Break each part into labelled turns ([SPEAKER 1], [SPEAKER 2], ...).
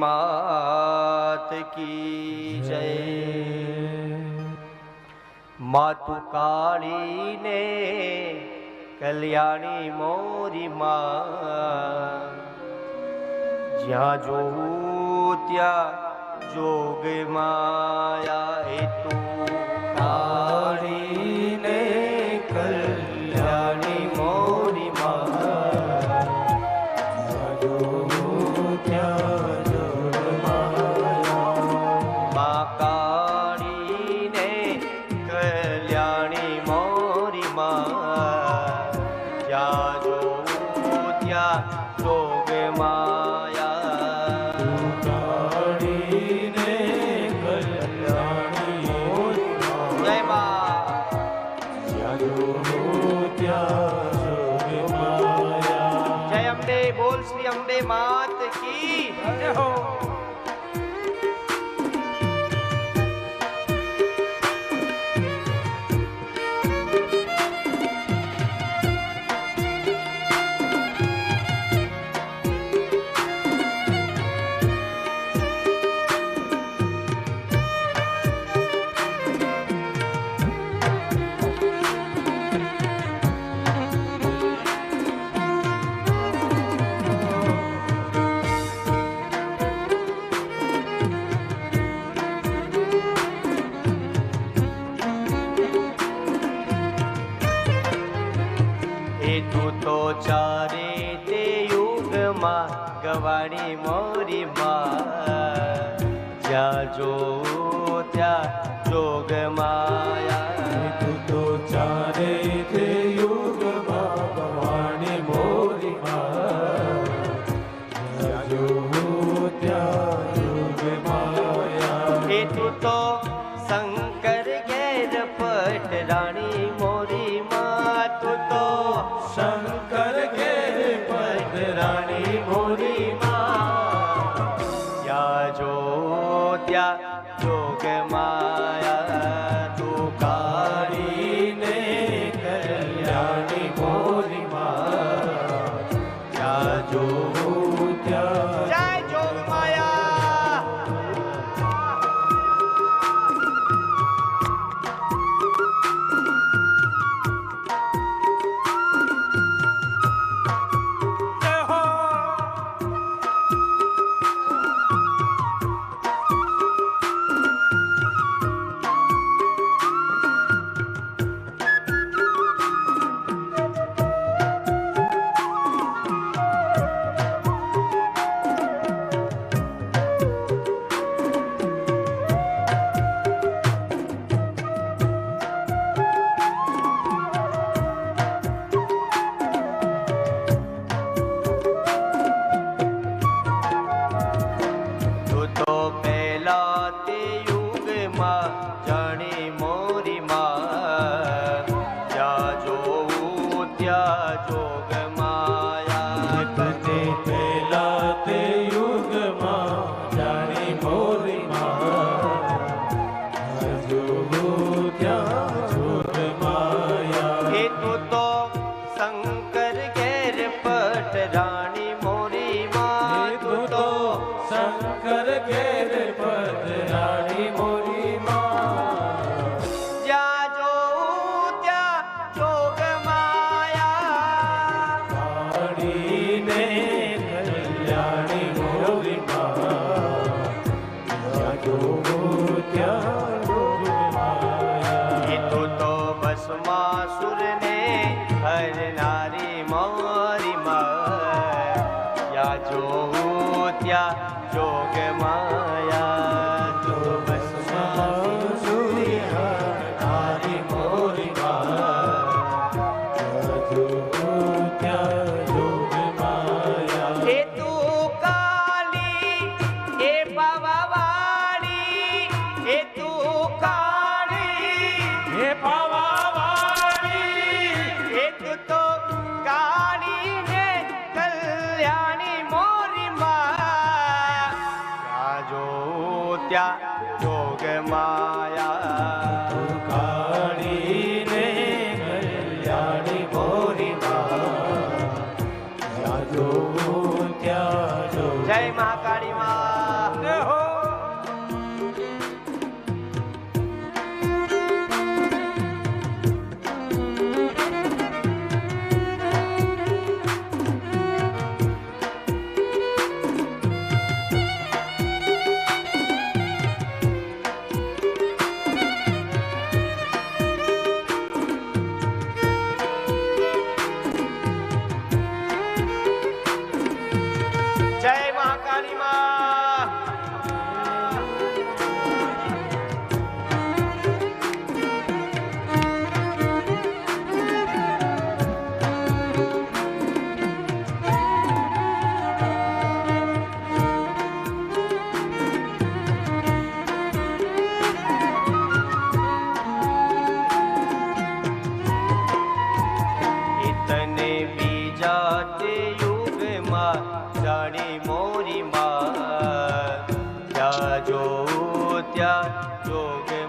[SPEAKER 1] માત કી જય માતુ કાળીને કલ્યાણી મોરી માં જ્યાં જોવું ત્યાં જોગ માયા હેતુ કાળ 広げます。योग माया ज्योत्या योगे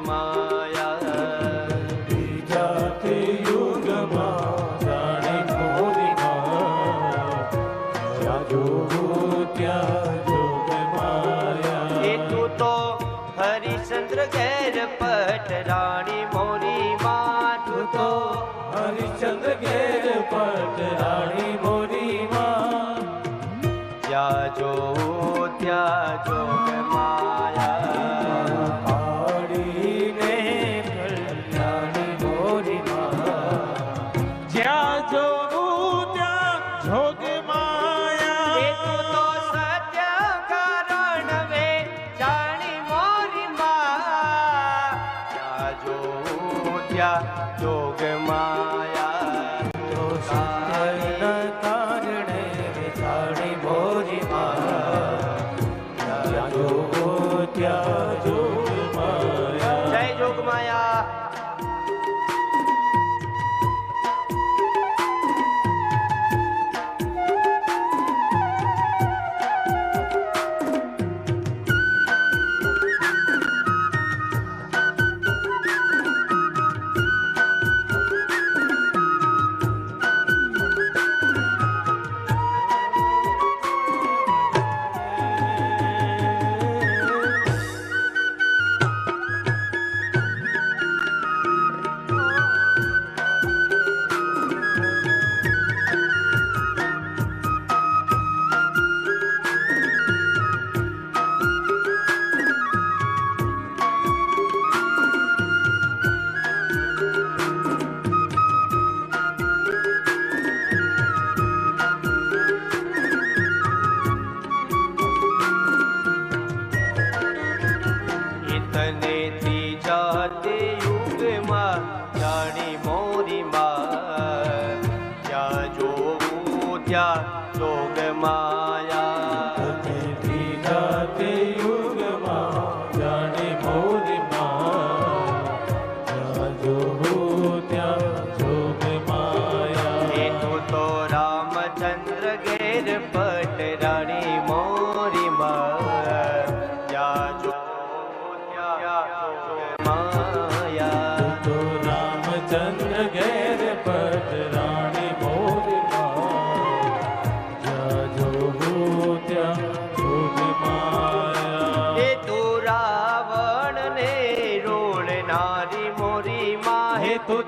[SPEAKER 1] 할렐루야.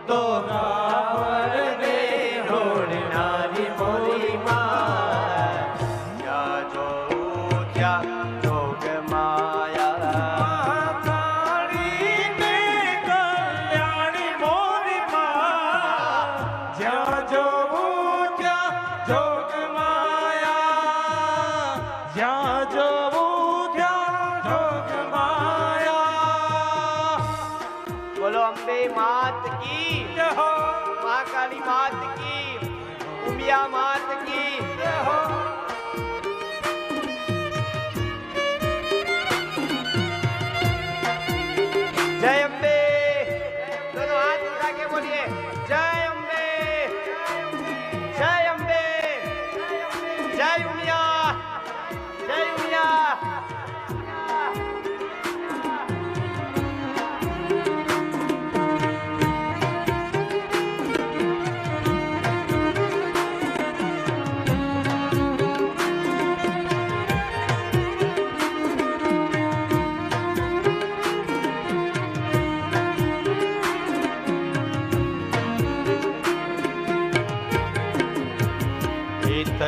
[SPEAKER 1] Donald. કાળી માત કી ઉમિયા માત કી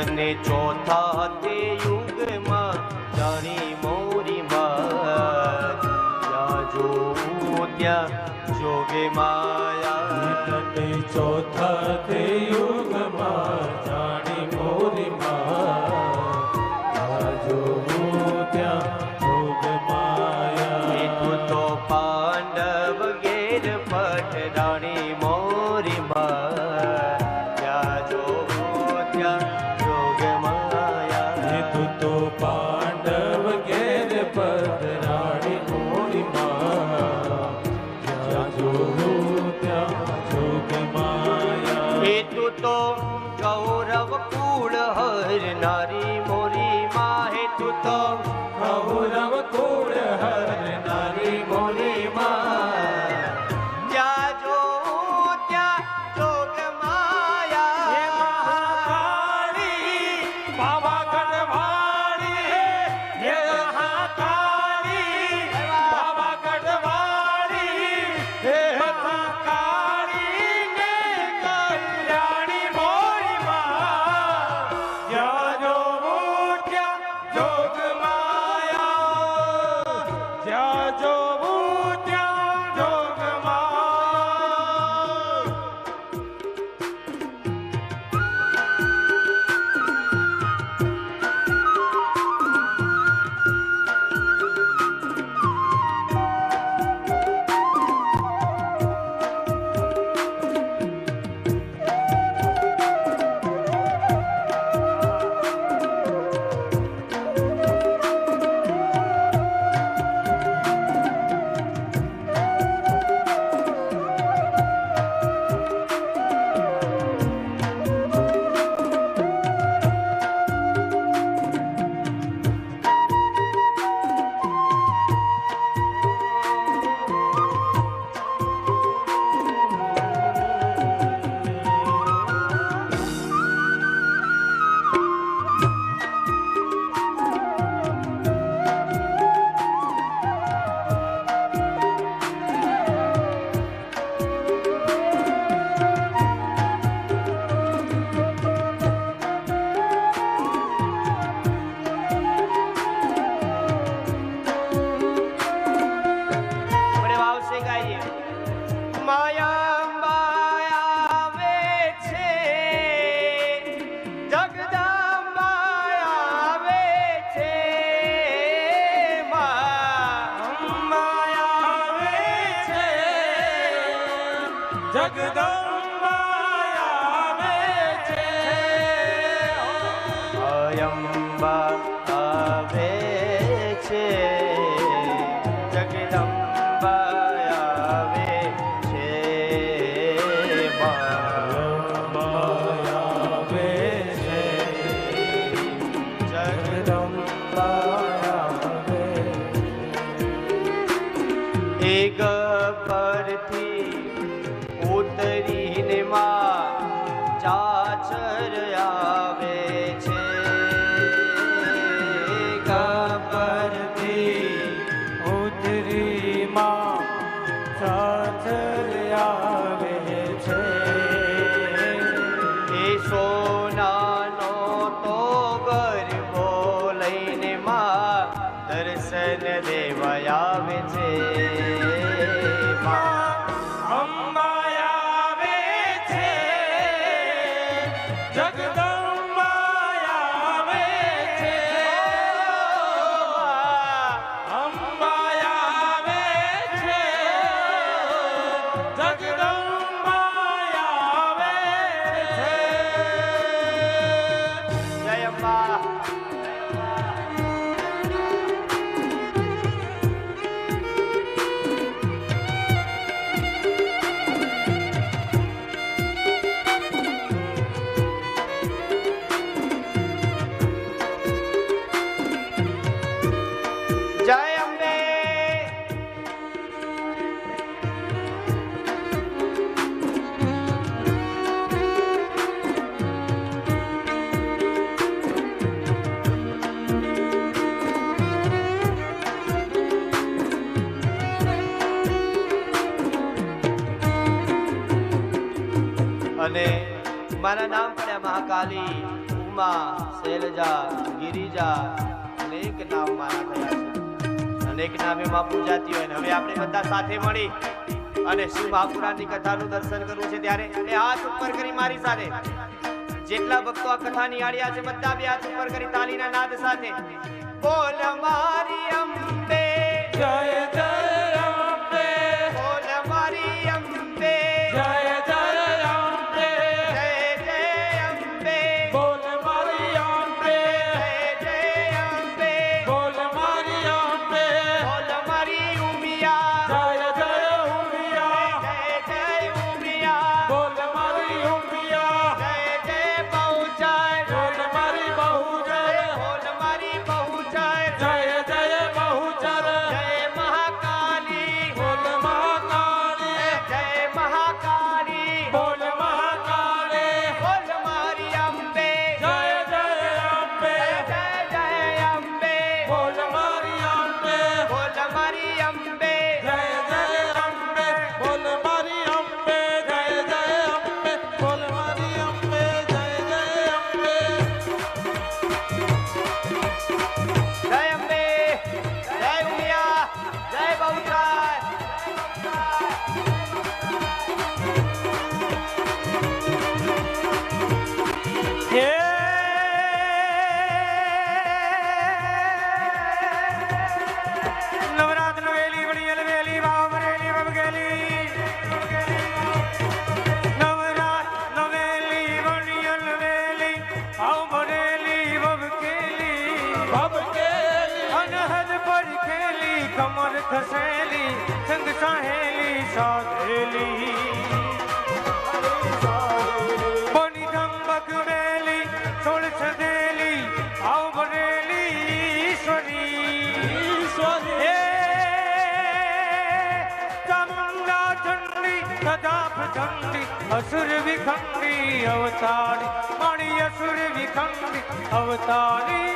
[SPEAKER 1] અને ચોથા તે યુગમાં જાણી મોરી માં જ્યાં જોવું ત્યાં જોગે માયા.
[SPEAKER 2] ચોથા તે યુગ Bye. girl. जगदा જય અંબે.
[SPEAKER 1] અને મારા નામ પડ્યા મહાકાલી ઉમા શૈલજા ગિરિજા અનેક નામે માં પૂજાતી હોય હવે આપણે બધા સાથે મળી અને શિવ બાપુરાની કથાનું દર્શન કરવું છે ત્યારે એ હાથ ઉપર કરી મારી સાથે. જેટલા ભક્તો આ કથા નિહાળ્યા છે બધા બે હાથ ઉપર કરી તાલીના નાદ સાથે. બોલ મારી અંબે.
[SPEAKER 2] જય જય ખસેલી સંગ સહેલી સાધેલી બોની ધમક મેલી સોળ સદેલી આવ બનેલી ઈશ્વરી હે ચામુંડા ચંડી સદા પ્રચંડી અસુર વિખંડી અવતારી માણી અસુર વિખંડી અવતારી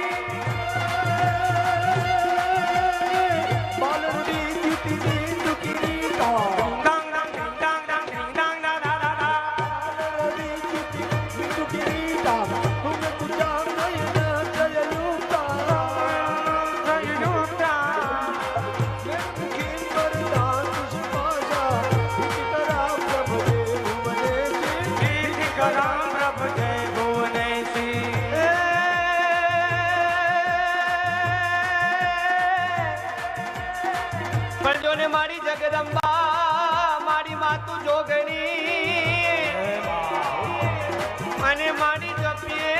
[SPEAKER 1] અને મારી જપીએ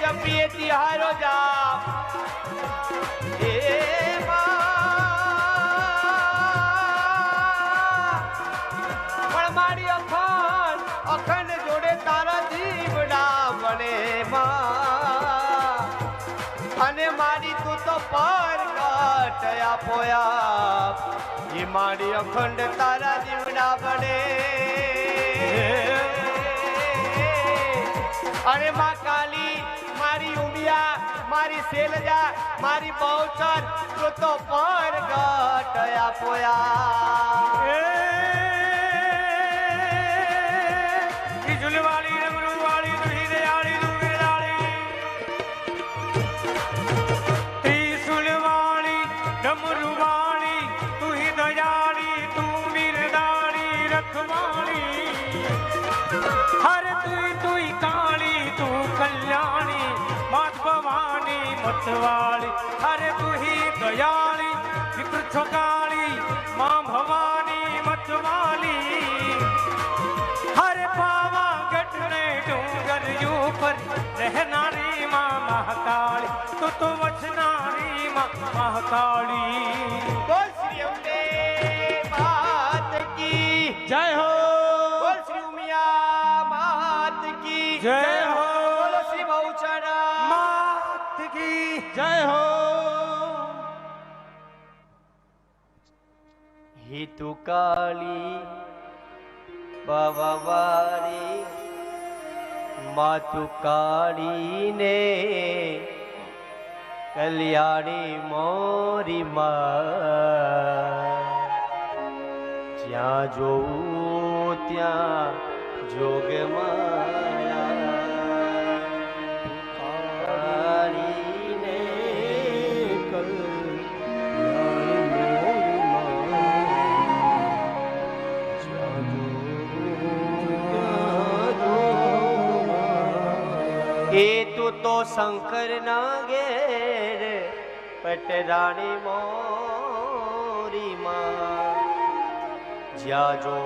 [SPEAKER 1] જપીએ તિહારો જાપ. એ. પણ મારી અખંડ અખંડ જોડે તારા જીવડા બને અને મારી તું તો પર કાટયા પોયા એ મારી અખંડ તારા જીવડા બને અરે માં કાલી મારી ઉમિયા મારી શેલજા મારી બહુચર તું તો પર કાટયા પોયા
[SPEAKER 2] ડુંગર ઉપર રહેનારી માં મહાકાળી તું તો વચનારી માં મહાકાળી
[SPEAKER 1] બોલ શ્રી અંબે માત કી
[SPEAKER 2] જય હો
[SPEAKER 1] બોલ શ્રી ઉમિયા માત કી
[SPEAKER 2] જય હો.
[SPEAKER 1] બોલો શ્રી બહુચર
[SPEAKER 2] માત કી જય હો
[SPEAKER 1] હિતુ કાળી બાવાવાળી માતુ કાળી ને કલ્યાણી મોરી જ્યાં જોઉં ત્યાં જોગ શંકર ના ઘેર પટરાણી મોરી માં જ્યાં જો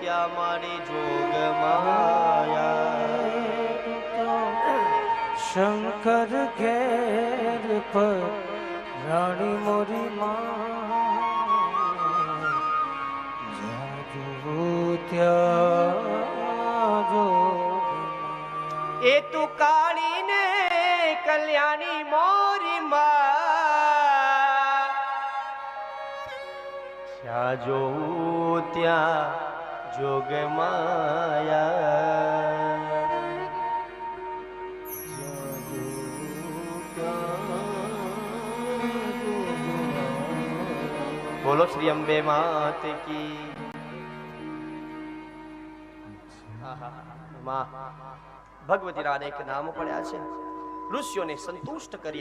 [SPEAKER 1] ત્યાં મારી જોગ માયા.
[SPEAKER 2] શંકર ઘેર પર રાણી મોરી માં જ્યાં ત્યાં જો
[SPEAKER 1] એ તું કાળી જ્યાં ત્યાં જોગ માયા. બોલો શ્રી અંબે માત કી ભગવતી રાને એક નામ પડ્યા છે ઋષિઓને સંતુષ્ટ કરી